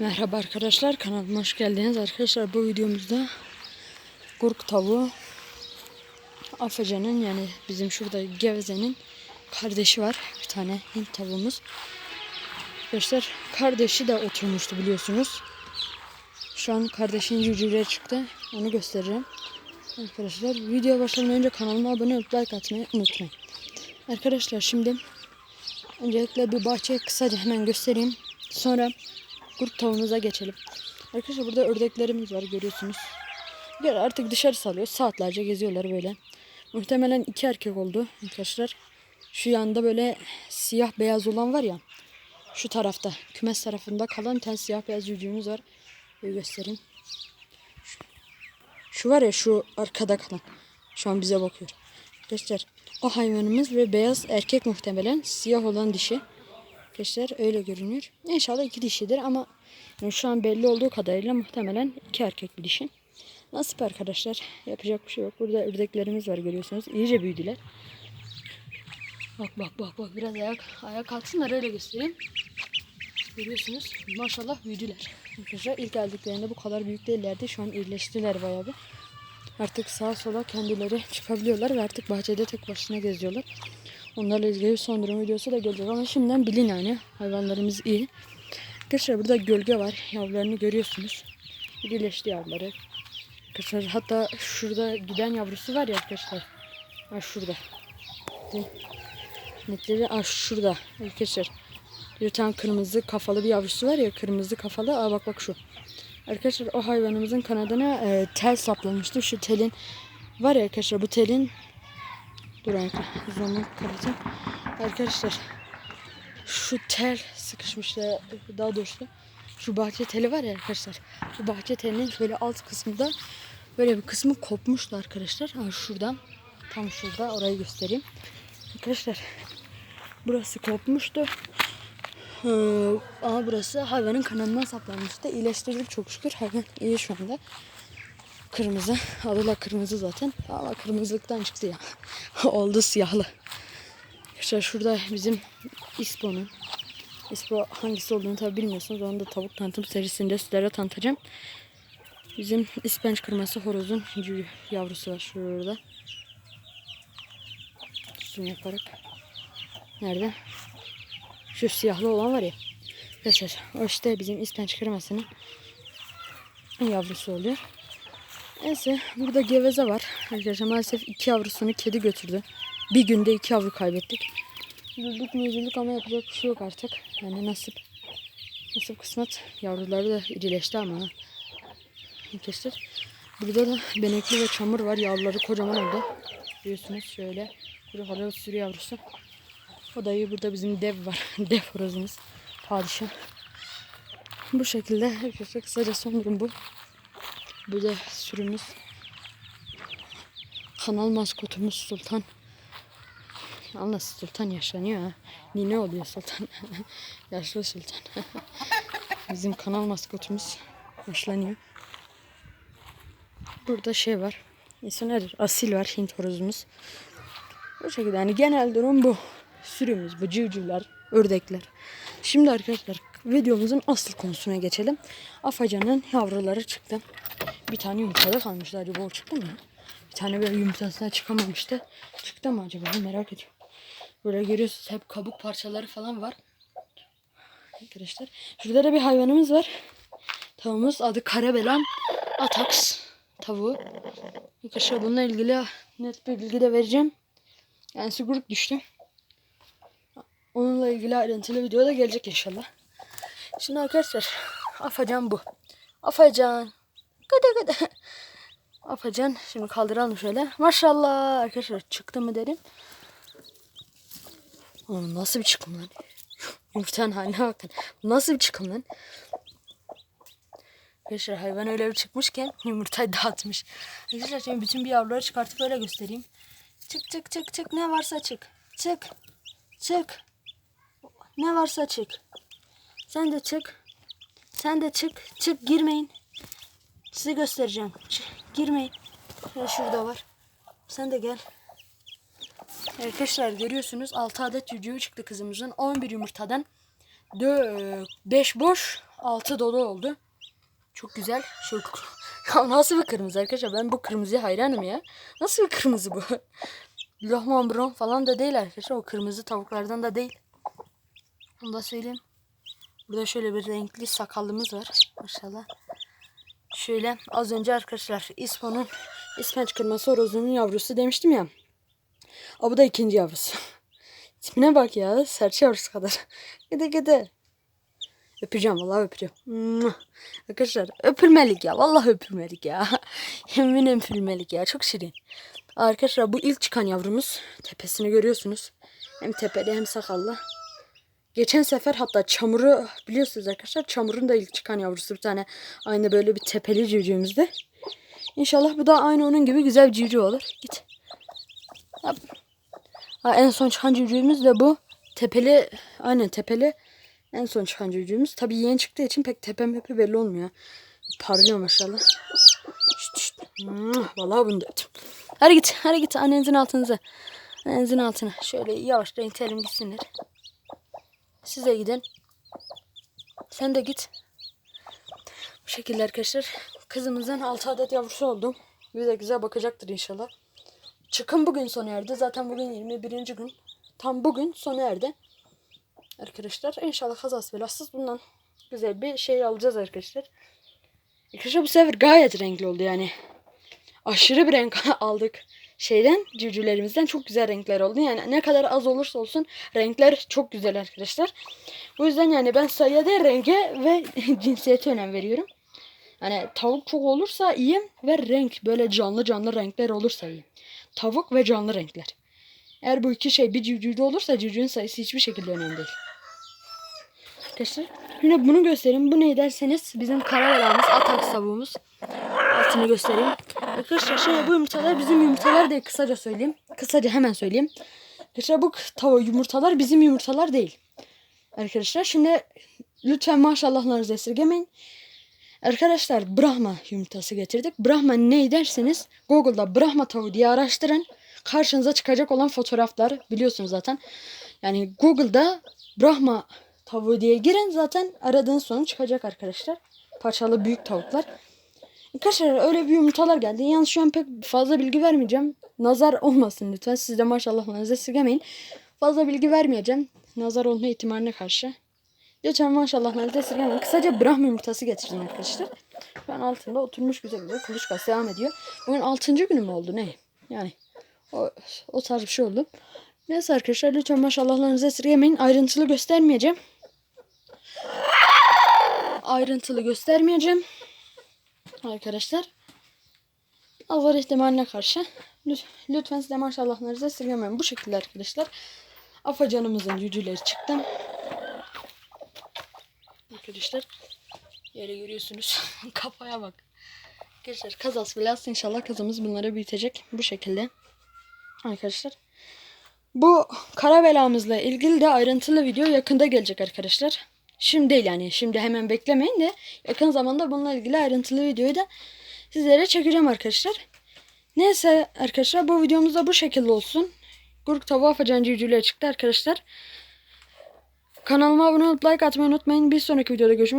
Merhaba arkadaşlar kanalıma hoş geldiniz. Arkadaşlar bu videomuzda Gurk tavuğu Afaca'nın yani bizim şurada Geveze'nin kardeşi var. Bir tane Hint tavuğumuz. Arkadaşlar kardeşi de oturmuştu biliyorsunuz. Şu an kardeşin cücüğüyle çıktı. Onu göstereceğim arkadaşlar video başlamadan önce kanalıma abone olup like atmayı unutmayın. Arkadaşlar şimdi öncelikle bir bahçeyi kısaca hemen göstereyim. Sonra kurt tavuğumuza geçelim. Arkadaşlar burada ördeklerimiz var görüyorsunuz. Gel artık dışarı salıyor. Saatlerce geziyorlar böyle. Muhtemelen iki erkek oldu arkadaşlar. Şu yanda böyle siyah beyaz olan var ya. Şu tarafta kümes tarafında kalan tane siyah beyaz cücüğümüz var. Bir göstereyim. Şu, şu var ya şu arkada kalan. Şu an bize bakıyor. Arkadaşlar o hayvanımız ve beyaz erkek muhtemelen siyah olan dişi. Arkadaşlar öyle görünüyor. İnşallah iki dişidir ama yani şu an belli olduğu kadarıyla muhtemelen iki erkek bir dişi. Nasip arkadaşlar. Yapacak bir şey yok. Burada ördeklerimiz var görüyorsunuz. İyice büyüdüler. Bak bak bak bak biraz ayak ayak kalksınlar öyle göstereyim. Görüyorsunuz. Maşallah büyüdüler. Arkadaşlar ilk geldiklerinde bu kadar büyük değillerdi. Şu an iyileştiler bayağı bir. Artık sağa sola kendileri çıkabiliyorlar ve artık bahçede tek başına geziyorlar. Onlarla ilgili son durum videosu da gelecek ama şimdiden bilin yani hayvanlarımız iyi. Arkadaşlar burada gölge var. Yavrularını görüyorsunuz. İrileşti yavruları. Arkadaşlar hatta şurada giden yavrusu var ya arkadaşlar. Ha şurada. Netleri ha şurada arkadaşlar. Bir tane kırmızı kafalı bir yavrusu var ya kırmızı kafalı. Aa bak bak şu. Arkadaşlar o hayvanımızın kanadına e, tel saplamıştı. Şu telin var ya arkadaşlar bu telin Dur arkadaşlar zaman kapatayım. Arkadaşlar şu tel sıkışmıştı daha doğrusu şu bahçe teli var ya arkadaşlar. Bu bahçe telinin şöyle alt kısmında böyle bir kısmı kopmuştu arkadaşlar. Ha şuradan tam şurada orayı göstereyim. Arkadaşlar burası kopmuştu. Ee, ama burası hayvanın kanalından saplanmıştı. İyileştirdik çok şükür. Hayvan iyi şu anda. Kırmızı. Da kırmızı zaten. Ama kırmızılıktan çıktı ya. Oldu siyahlı. İşte şurada bizim İspo'nun. İspo hangisi olduğunu tabi bilmiyorsunuz. Onu da tavuk tanıtım serisinde sizlere tanıtacağım. Bizim ispenç kırması horozun yavrusu var şurada. Zoom yaparak. Nerede? Şu siyahlı olan var ya. Arkadaşlar o işte bizim ispenç kırmasının yavrusu oluyor. Neyse burada geveze var. Arkadaşlar maalesef iki yavrusunu kedi götürdü. Bir günde iki yavru kaybettik. Üzüldük mü üzüldük ama yapacak bir şey yok artık. Yani nasip. Nasip kısmet. Yavruları da irileşti ama. Arkadaşlar. Burada da benekli ve çamur var. Yavruları kocaman oldu. Biliyorsunuz şöyle. Burada hala sürü yavrusu. O da iyi. Burada bizim dev var. dev horozumuz. Padişah. Bu şekilde arkadaşlar kısaca son durum bu. Da sürümüz. Kanal maskotumuz Sultan. Allah Sultan yaşlanıyor ha. Nine oluyor Sultan. Yaşlı Sultan. Bizim kanal maskotumuz yaşlanıyor. Burada şey var. İsmi nedir? Asil var Hint horozumuz. Bu şekilde yani genel durum bu. Sürümüz bu civcivler, ördekler. Şimdi arkadaşlar videomuzun asıl konusuna geçelim. Afacanın yavruları çıktı. Bir tane yumurtada kalmıştı. Acaba o çıktı mı? Bir tane böyle yumurtasına çıkamamıştı. Çıktı mı acaba? Merak ediyorum. Böyle görüyorsunuz hep kabuk parçaları falan var. Arkadaşlar. Şurada da bir hayvanımız var. Tavuğumuz adı Karabelan Atax tavuğu. Arkadaşlar bununla ilgili net bir bilgi de vereceğim. Yani siguruk düştü. Onunla ilgili ayrıntılı video da gelecek inşallah. Şimdi arkadaşlar Afacan bu. Afacan. Gıdı gıdı. Afacan. Şimdi kaldıralım şöyle. Maşallah arkadaşlar çıktı mı derim. Oğlum nasıl bir çıkım lan? Yumurtanın haline bakın. Nasıl bir çıkım lan? Arkadaşlar hayvan öyle bir çıkmışken yumurtayı dağıtmış. Arkadaşlar şimdi bütün bir yavruları çıkartıp öyle göstereyim. Çık çık çık çık ne varsa çık. Çık. Çık. Ne varsa çık. Sen de çık. Sen de çık. Çık girmeyin. Size göstereceğim. Girmeyin. Şöyle şurada var. Sen de gel. Arkadaşlar görüyorsunuz 6 adet cücüğü çıktı kızımızın. 11 yumurtadan 5 boş altı dolu oldu. Çok güzel. Şu ya nasıl bir kırmızı arkadaşlar? Ben bu kırmızıya hayranım ya. Nasıl bir kırmızı bu? Lohman Brown falan da değil arkadaşlar. O kırmızı tavuklardan da değil. Onu da söyleyeyim. Burada şöyle bir renkli sakallımız var. Maşallah. Şöyle az önce arkadaşlar İspo'nun İspenç kırması horozunun yavrusu demiştim ya. O bu da ikinci yavrusu. İsmine bak ya. Serçe yavrusu kadar. Gide gide. Öpeceğim vallahi öpeceğim. Arkadaşlar öpülmelik ya. Vallahi öpülmelik ya. Yemin öpülmelik ya. Çok şirin. Arkadaşlar bu ilk çıkan yavrumuz. Tepesini görüyorsunuz. Hem tepeli hem sakallı. Geçen sefer hatta çamuru biliyorsunuz arkadaşlar. Çamurun da ilk çıkan yavrusu bir tane. Aynı böyle bir tepeli civcivimizde. İnşallah bu da aynı onun gibi güzel bir civciv olur. Git. Yap. Ha, en son çıkan civcivimiz de bu. Tepeli. Aynen tepeli. En son çıkan civcivimiz. Tabii yeni çıktığı için pek tepe mepe belli olmuyor. Parlıyor maşallah. Şşt, şşt. Vallahi bunu da öptüm. Hadi git. Hadi git annenizin altınıza. Annenizin altına. Şöyle yavaş renklerim gitsinler. Siz de gidin. Sen de git. Bu şekilde arkadaşlar. Kızımızın 6 adet yavrusu oldu. Bize güzel bakacaktır inşallah. Çıkın bugün sona erdi. Zaten bugün 21. gün. Tam bugün sona erdi. Arkadaşlar inşallah kazası belasız bundan güzel bir şey alacağız arkadaşlar. Arkadaşlar bu sefer gayet renkli oldu yani. Aşırı bir renk aldık şeyden civcivlerimizden çok güzel renkler oldu. Yani ne kadar az olursa olsun renkler çok güzel arkadaşlar. Bu yüzden yani ben sayıya değil renge ve cinsiyete önem veriyorum. Yani tavuk çok olursa iyi ve renk böyle canlı canlı renkler olursa iyi. Tavuk ve canlı renkler. Eğer bu iki şey bir civcivde olursa civcivin sayısı hiçbir şekilde önemli değil. Arkadaşlar yine bunu göstereyim. Bu ne derseniz bizim karavelamız atak savuğumuz. Altını göstereyim. Arkadaşlar şey bu yumurtalar bizim yumurtalar değil. Kısaca söyleyeyim. Kısaca hemen söyleyeyim. Arkadaşlar bu tava yumurtalar bizim yumurtalar değil. Arkadaşlar şimdi lütfen maşallahlarınızı esirgemeyin. Arkadaşlar Brahma yumurtası getirdik. Brahma ne derseniz Google'da Brahma tavuğu diye araştırın. Karşınıza çıkacak olan fotoğraflar biliyorsunuz zaten. Yani Google'da Brahma tavuğu diye girin zaten aradığınız sonuç çıkacak arkadaşlar. Parçalı büyük tavuklar. Arkadaşlar öyle bir yumurtalar geldi. Yalnız şu an pek fazla bilgi vermeyeceğim. Nazar olmasın lütfen. Siz de maşallahlarınızı esirgemeyin. Fazla bilgi vermeyeceğim. Nazar olma ihtimaline karşı. Lütfen maşallahlarınızı esirgemeyin. Kısaca Brahma yumurtası getirdim arkadaşlar. Şu an altında oturmuş güzel güzel kuluçkası devam ediyor. Bugün 6. günü mü oldu ne? Yani o, o tarz bir şey oldu. Neyse arkadaşlar lütfen maşallahlarınızı esirgemeyin. Ayrıntılı göstermeyeceğim. Ayrıntılı göstermeyeceğim. Arkadaşlar. Azar ihtimaline karşı. lüt- Lütfen size maşallahlarınızı esirgemeyin. Bu şekilde arkadaşlar. Afacanımızın cücüleri çıktı. Arkadaşlar. Yere görüyorsunuz. Kafaya bak. Arkadaşlar kazası belası inşallah kazımız bunları büyütecek. Bu şekilde. Arkadaşlar. Bu kara belamızla ilgili de ayrıntılı video yakında gelecek arkadaşlar. Şimdi değil yani. Şimdi hemen beklemeyin de yakın zamanda bununla ilgili ayrıntılı videoyu da sizlere çekeceğim arkadaşlar. Neyse arkadaşlar bu videomuz da bu şekilde olsun. Gurk tavuğu afacan civcivleri çıktı arkadaşlar. Kanalıma abone olup like atmayı unutmayın. Bir sonraki videoda görüşmek